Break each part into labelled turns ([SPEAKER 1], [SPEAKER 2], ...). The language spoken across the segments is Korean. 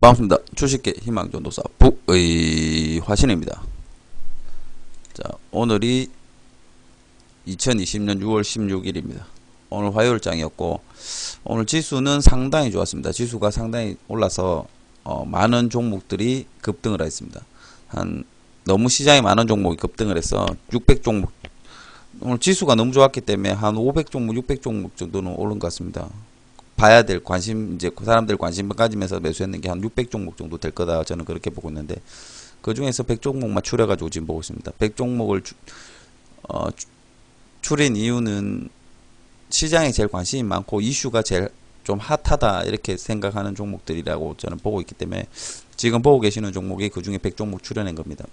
[SPEAKER 1] 반갑습니다. 주식계 희망전도사 북의 화신입니다. 자, 오늘이 2020년 6월 16일입니다. 오늘 화요일장이었고 오늘 지수는 상당히 좋았습니다. 지수가 상당히 올라서 어, 많은 종목들이 급등을 했습니다. 한 너무 시장에 많은 종목이 급등을 해서 600 종목 오늘 지수가 너무 좋았기 때문에 한 500 종목, 600 종목 정도는 오른 것 같습니다. 봐야 될 관심 이제 그 사람들 관심을 가지면서 매수했는 게 한 600 종목 정도 될 거다 저는 그렇게 보고 있는데 그 중에서 100 종목만 추려 가지고 지금 보고 있습니다. 100 종목을 주, 어, 주- 추린 이유는 시장에 제일 관심이 많고 이슈가 제일 좀 핫하다 이렇게 생각하는 종목들이라고 저는 보고 있기 때문에 지금 보고 계시는 종목이 그 중에 100 종목 추려낸 겁니다.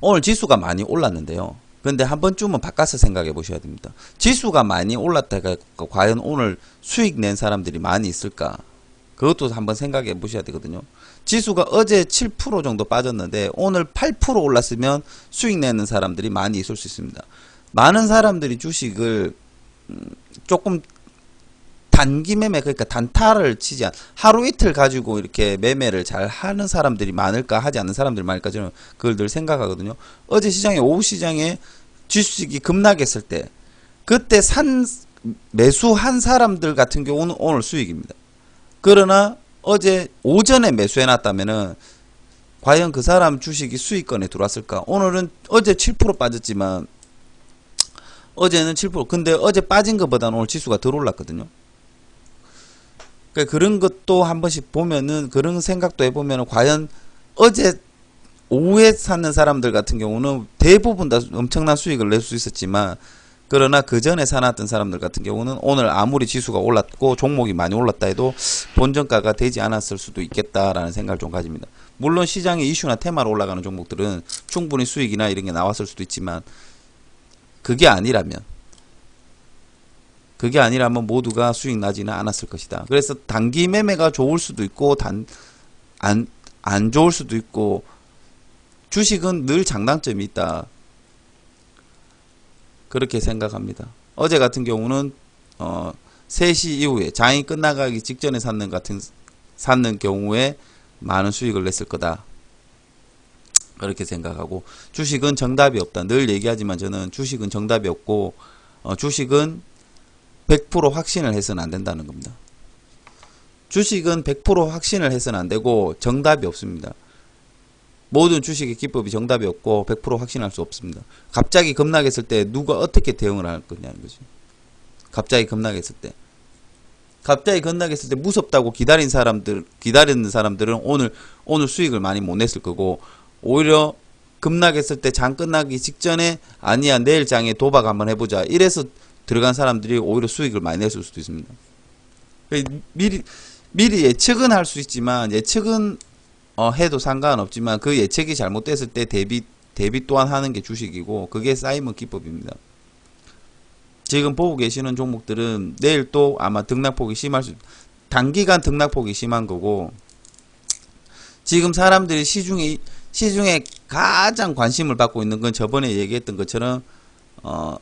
[SPEAKER 1] 오늘 지수가 많이 올랐는데요. 근데 한 번쯤은 바꿔서 생각해 보셔야 됩니다. 지수가 많이 올랐다가 과연 오늘 수익 낸 사람들이 많이 있을까? 그것도 한번 생각해 보셔야 되거든요. 지수가 어제 7% 정도 빠졌는데 오늘 8% 올랐으면 수익 내는 사람들이 많이 있을 수 있습니다. 많은 사람들이 주식을 음, 조금 단기 매매 그러니까 단타를 치지 않 하루 이틀 가지고 이렇게 매매를 잘 하는 사람들이 많을까 하지 않는 사람들이 많을까 저는 그걸 늘 생각하거든요. 어제 시장에 오후 시장에 주식이 급락했을 때 그때 산 매수한 사람들 같은 경우는 오늘 수익입니다. 그러나 어제 오전에 매수해 놨다면은 과연 그 사람 주식이 수익권에 들어왔을까? 오늘은 어제 7% 빠졌지만 어제는 7% 근데 어제 빠진 것보다는 오늘 지수가 덜 올랐거든요. 그러니까 그런 것도 한 번씩 보면은 그런 생각도 해보면은 과연 어제 오후에 사는 사람들 같은 경우는 대부분 다 엄청난 수익을 낼 수 있었지만 그러나 그 전에 사놨던 사람들 같은 경우는 오늘 아무리 지수가 올랐고 종목이 많이 올랐다 해도 본전가가 되지 않았을 수도 있겠다라는 생각을 좀 가집니다. 물론 시장의 이슈나 테마로 올라가는 종목들은 충분히 수익이나 이런 게 나왔을 수도 있지만 그게 아니라면 그게 아니라면 모두가 수익 나지는 않았을 것이다. 그래서 단기 매매가 좋을 수도 있고 단 안 안 좋을 수도 있고 주식은 늘 장단점이 있다. 그렇게 생각합니다. 어제 같은 경우는 어 3시 이후에 장이 끝나가기 직전에 샀는 같은 샀는 경우에 많은 수익을 냈을 거다. 그렇게 생각하고 주식은 정답이 없다. 늘 얘기하지만 저는 주식은 정답이 없고 어, 주식은 100% 확신을 해서는 안 된다는 겁니다. 주식은 100% 확신을 해서는 안 되고 정답이 없습니다. 모든 주식의 기법이 정답이 없고 100% 확신할 수 없습니다. 갑자기 급락했을 때 누가 어떻게 대응을 할 거냐는 거죠. 갑자기 급락했을 때. 갑자기 급락했을 때 무섭다고 기다린 사람들, 기다리는 사람들은 오늘, 오늘 수익을 많이 못 냈을 거고, 오히려 급락했을 때 장 끝나기 직전에 아니야, 내일 장에 도박 한번 해보자. 이래서 들어간 사람들이 오히려 수익을 많이 냈을 수도 있습니다. 미리, 미리 예측은 할 수 있지만, 예측은 어, 해도 상관없지만 그 예측이 잘못됐을 때 대비 대비 또한 하는 게 주식이고 그게 사이먼 기법입니다. 지금 보고 계시는 종목들은 내일 또 아마 등락폭이 심할 수 단기간 등락폭이 심한 거고 지금 사람들이 시중에 시중에 가장 관심을 받고 있는 건 저번에 얘기했던 것처럼 어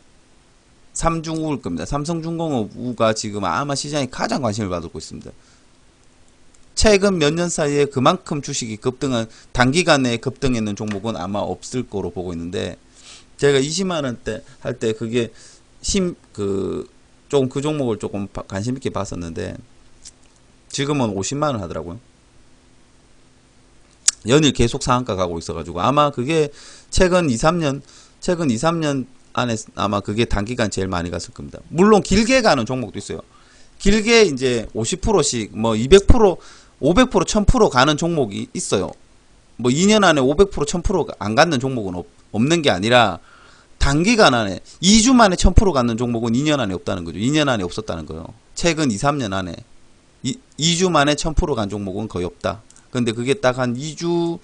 [SPEAKER 1] 삼중우일 겁니다. 삼성중공업 우가 지금 아마 시장에 가장 관심을 받고 있습니다. 최근 몇 년 사이에 그만큼 주식이 급등한 단기간에 급등했는 종목은 아마 없을 거로 보고 있는데 제가 20만 원대 할 때 그게 심그좀그 종목을 조금 바- 관심 있게 봤었는데 지금은 50만 원 하더라고요. 연일 계속 상한가 가고 있어가지고 아마 그게 최근 2, 3년 최근 2, 3년 안에 아마 그게 단기간 제일 많이 갔을 겁니다. 물론 길게 가는 종목도 있어요. 길게 이제 50%씩 뭐 200%, 500%, 1000% 가는 종목이 있어요. 뭐 2년 안에 500%, 1000%안 갖는 종목은 없, 없는 게 아니라 단기간 안에 2주 만에 1000% 갖는 종목은 2년 안에 없다는 거죠. 2년 안에 없었다는 거예요. 최근 2, 3년 안에 이, 2주 만에 1000%간 종목은 거의 없다. 근데 그게 딱 한 2주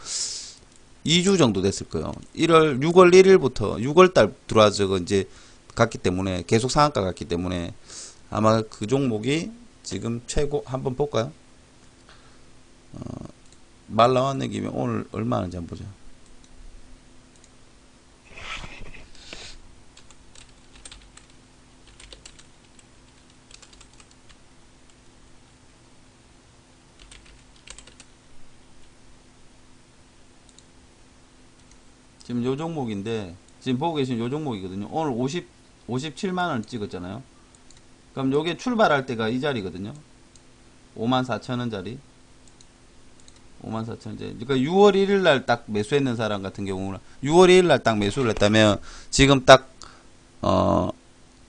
[SPEAKER 1] 2주 정도 됐을 거예요. 1월 6월 1일부터 6월 달 들어와서 이제 갔기 때문에 계속 상한가 갔기 때문에 아마 그 종목이 지금 최고 한번 볼까요? 어, 말 나왔는 김에 오늘 얼마 하는지 한번 보자. 지금 요 종목인데 지금 보고 계신 요 종목이거든요. 오늘 50 57만 원 찍었잖아요. 그럼 요게 출발할 때가 이 자리거든요. 5만 4천 원짜리. 5만 4천 원짜리. 그러니까 6월 1일 날 딱 매수했는 사람 같은 경우는 6월 1일 날 딱 매수를 했다면 지금 딱 어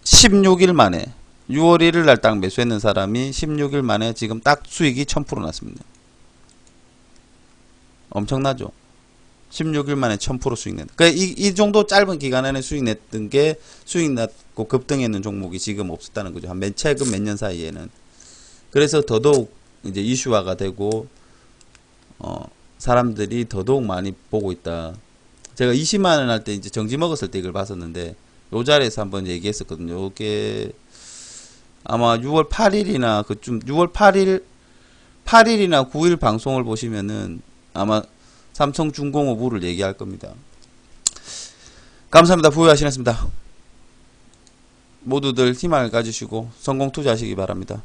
[SPEAKER 1] 16일 만에 6월 1일 날 딱 매수했는 사람이 16일 만에 지금 딱 수익이 1000% 났습니다. 엄청나죠? 16일 만에 1000% 수익 냈다. 그러니까 이, 이 정도 짧은 기간 안에 수익 냈던 게 수익 났고 급등했는 종목이 지금 없었다는 거죠. 한 몇, 최근 몇 년 사이에는. 그래서 더더욱 이제 이슈화가 되고, 어, 사람들이 더더욱 많이 보고 있다. 제가 20만원 할 때 이제 정지 먹었을 때 이걸 봤었는데, 요 자리에서 한번 얘기했었거든요. 요게 아마 6월 8일이나 그쯤, 6월 8일, 8일이나 9일 방송을 보시면은 아마 삼성중공업부를 얘기할 겁니다. 감사합니다. 부유하시겠습니다. 모두들 희망을 가지시고 성공 투자하시기 바랍니다.